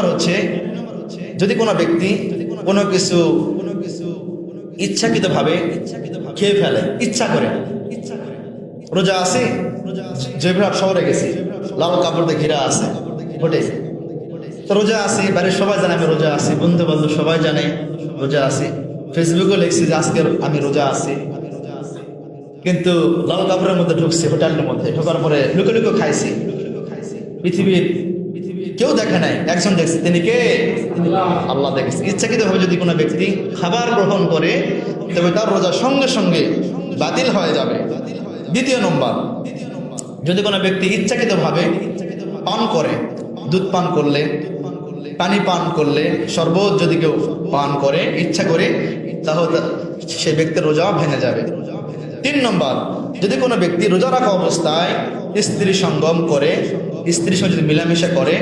নম্বর হচ্ছে, যদি কোনো ব্যক্তি কোনো কিছু ইচ্ছাকৃতভাবে খেয়ে ফেলে, ইচ্ছা করে, রোজা আছে? জয়প্রভাব শহরে গেছি, লাল কাপড় দিয়ে ঘেরা আছে হোটেল রোজা আছি, বাড়ির সবাই জানে আমি রোজা আছি বন্ধু বান্ধব সবাই জানে রোজা আছি। ফেসবুকে লিখছি যে আজকে আমি রোজা আছি। কিন্তু লাল কাপড়ের মধ্যে ঢুকছি, হোটেলের মধ্যে, ঢোকার পরে লুকে লুকে খাইছি। পৃথিবীর কেউ দেখে নাই। একজন দেখছে, তিনি কে? আল্লাহ দেখেছে। ইচ্ছাকৃত ভাবে যদি কোনো ব্যক্তি খাবার গ্রহণ করে, তবে তার রোজা সঙ্গে সঙ্গে বাতিল হয়ে যাবে। দ্বিতীয় নম্বর, যদি কোনো ব্যক্তি ইচ্ছাকৃত ভাবে পান করে, দুধ পান করলে, পানি পান করলে, শরবত যদি কেউ পান করে, ইচ্ছা করে, তাহলে সে ব্যক্তির রোজা ভেঙে যাবে। তিন নম্বর, যদি কোনো ব্যক্তি রোজা রাখা অবস্থায় স্ত্রী সঙ্গম করে, স্ত্রীর সঙ্গে যদি মিলামেশা করে,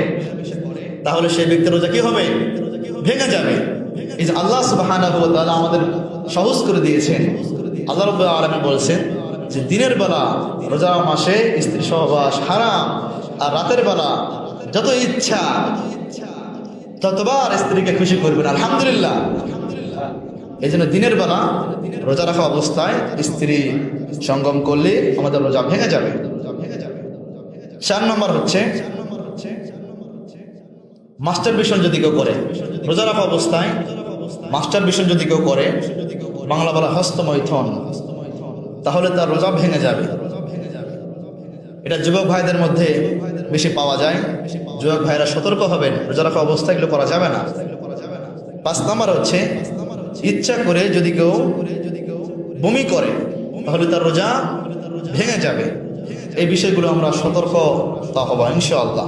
তাহলে সেই ব্যক্তির রোজা কি হবে? ভেঙে যাবে। এই যে আল্লাহ তাআলা আমাদের সহজ করে দিয়েছেন। আল্লাহ রাব্বুল আলামিন বলছেন যে দিনের বেলা রোজা মাসে স্ত্রী সহবাস হারাম, আর রাতের বেলা যত ইচ্ছা, ততবার স্ত্রীকে খুশি করবেন। আলহামদুলিল্লাহ। এই জন্য দিনের বেলা রোজা রাখা অবস্থায় স্ত্রী সঙ্গম করলে আমাদের রোজা ভেঙে যাবে। চার নম্বর হচ্ছে মাস্টার বিষণ যদি কেউ করে, রোজা রাখা অবস্থায় মাস্টার বিষণ যদি কেউ করে, বাংলা বলা হস্তমৈথন, তাহলে তার রোজা ভেঙে যাবে। এটা যুবক ভাইদের মধ্যে বেশি পাওয়া যায়। যুবক ভাইরা সতর্ক হবেন, রোজা রাখা অবস্থায় এগুলো করা যাবে না। পাঁচ নম্বর হচ্ছে ইচ্ছা করে যদি কেউ বমি করে, তাহলে তার রোজা ভেঙে যাবে। এই বিষয়গুলো আমরা সতর্ক তা হব ইনশাআল্লাহ।